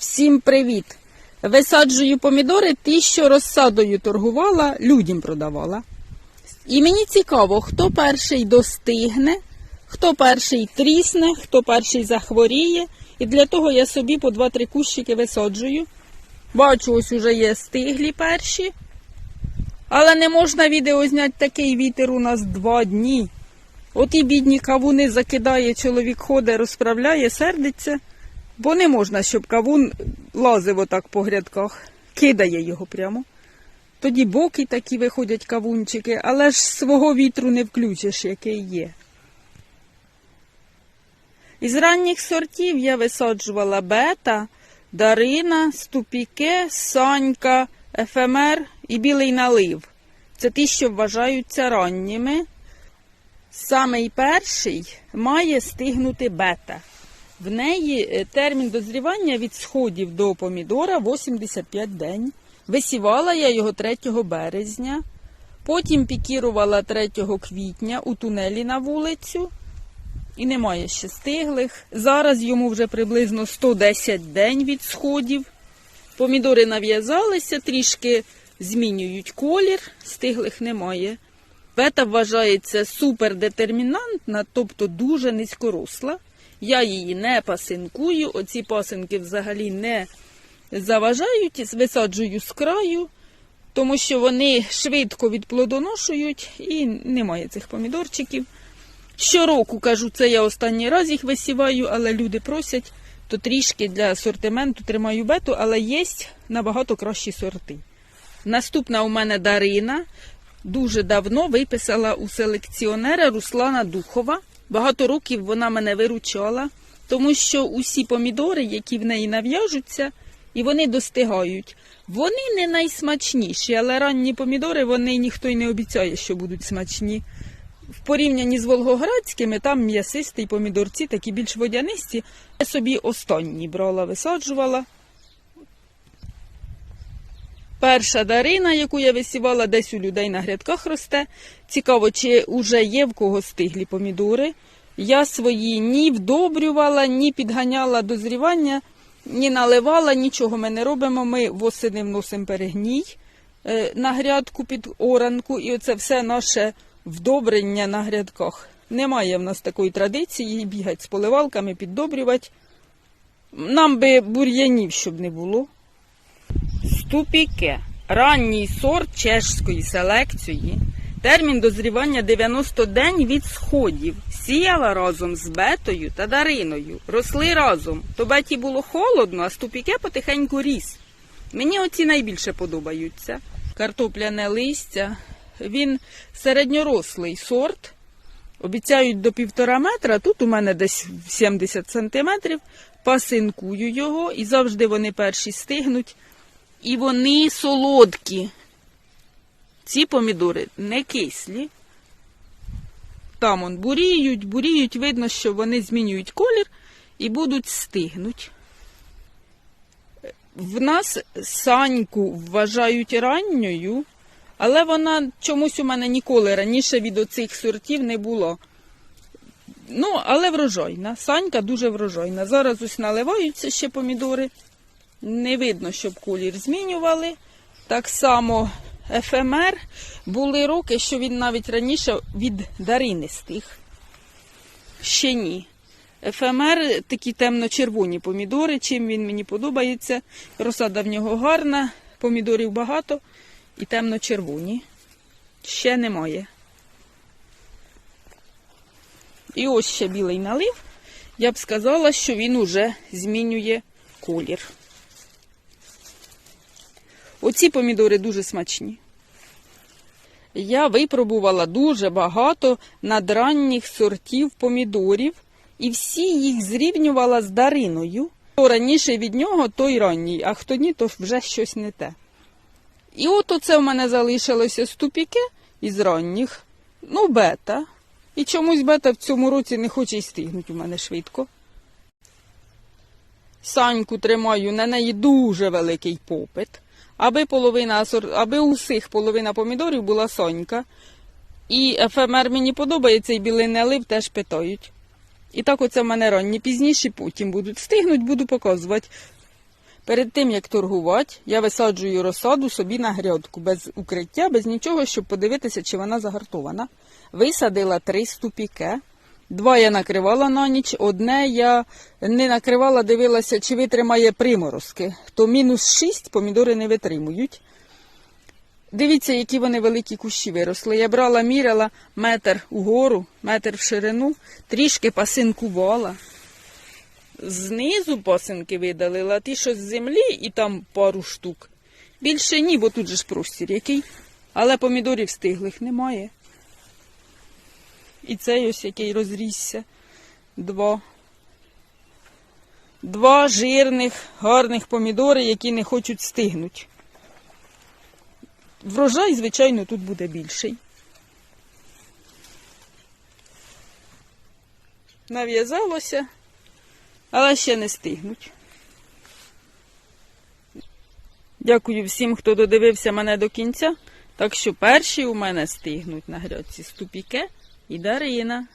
Всім привіт! Висаджую помідори, ті, що розсадою торгувала, людям продавала. І мені цікаво, хто перший достигне, хто перший трісне, хто перший захворіє. І для того я собі по 2-3 кущики висаджую. Бачу, ось уже є стиглі перші. Але не можна відео зняти такий вітер у нас два дні. От і бідні кавуни закидає, чоловік ходить, розправляє, сердиться. Бо не можна, щоб кавун лазив отак по грядках, кидає його прямо. Тоді боки такі виходять кавунчики, але ж свого вітру не включиш, який є. Із ранніх сортів я висаджувала бета, дарина, ступіке, санька, ефемер і білий налив. Це ті, що вважаються ранніми. Самий перший має стигнути бета. В неї е, термін дозрівання від сходів до помідора 85 день. Висівала я його 3 березня, потім пікірувала 3 квітня у тунелі на вулицю. І немає ще стиглих. Зараз йому вже приблизно 110 день від сходів. Помідори нав'язалися, трішки змінюють колір, стиглих немає. Бета вважається супердетермінантна, тобто дуже низькоросла. Я її не пасинкую, оці пасинки взагалі не заважають, висаджую з краю, тому що вони швидко відплодоношують і немає цих помідорчиків. Щороку кажу, це я останній раз їх висіваю, але люди просять, то трішки для асортименту тримаю бету, але є набагато кращі сорти. Наступна у мене Дарина. Дуже давно виписала у селекціонера Руслана Духова. Багато років вона мене виручала, тому що усі помідори, які в неї нав'яжуться, і вони достигають. Вони не найсмачніші, але ранні помідори вони ніхто й не обіцяє, що будуть смачні. В порівнянні з волгоградськими, там м'ясисті помідорці, такі більш водянисті. Я собі останні брала, висаджувала. Перша дарина, яку я висівала, десь у людей на грядках росте. Цікаво, чи вже є в кого стиглі помідори. Я свої ні вдобрювала, ні підганяла дозрівання, ні наливала, нічого ми не робимо. Ми восени вносимо перегній е, на грядку під оранку, і оце все наше вдобрення на грядках. Немає в нас такої традиції бігати з поливалками, піддобрювати. Нам би бур'янів, щоб не було. Ступіке. Ранній сорт чешської селекції. Термін дозрівання 90 день від сходів. Сіяла разом з бетою та дариною. Росли разом. То беті було холодно, а ступіке потихеньку ріс. Мені оці найбільше подобаються. Картопляне листя. Він середньорослий сорт. Обіцяють до півтора метра. Тут у мене десь 70 сантиметрів. Пасинкую його і завжди вони перші стигнуть. І вони солодкі. Ці помідори не кислі. Там он буріють, буріють, видно, що вони змінюють колір і будуть стигнуть. В нас саньку вважають ранньою, але вона чомусь у мене ніколи раніше від оцих сортів не було. Ну, але врожайна. Санька дуже врожайна. Зараз ось наливаються ще помідори. Не видно, щоб колір змінювали. Так само ефемер. Були роки, що він навіть раніше від дарини стиг. Ще ні. Ефемер такі темно-червоні помідори. Чим він мені подобається. Розсада в нього гарна, помідорів багато і темно-червоні. Ще немає. І ось ще білий налив. Я б сказала, що він уже змінює колір. Оці помідори дуже смачні. Я випробувала дуже багато надранніх сортів помідорів і всі їх зрівнювала з дариною. Хто раніше від нього, той ранній, а хто ні, то вже щось не те. І от оце в мене залишилося ступіки із ранніх, ну, бета. І чомусь бета в цьому році не хоче й стигнути у мене швидко. Саньку тримаю, на неї дуже великий попит. Аби половина аби у всіх половина помідорів була сонька. І ефемер мені подобається, і білий налив теж питають. І так оце в мене ранні пізніше, потім будуть стигнуть, буду показувати. Перед тим, як торгувати, я висаджую розсаду собі на грядку, без укриття, без нічого, щоб подивитися, чи вона загартована. Висадила три ступіки. Два я накривала на ніч, одне я не накривала, дивилася, чи витримає приморозки. То мінус 6 помідори не витримують. Дивіться, які вони великі кущі виросли. Я брала, міряла метр угору, метр в ширину, трішки пасинкувала. Знизу пасинки видалила, ті, що з землі, і там пару штук. Більше ні, бо тут же ж простір який. Але помідорів стиглих немає. І цей ось який розрісся. Два. Два жирних, гарних помідори, які не хочуть стигнути. Врожай, звичайно, тут буде більший. Нав'язалося, але ще не стигнуть. Дякую всім, хто додивився мене до кінця. Так що перші у мене стигнуть на грядці ступіке і Дарина.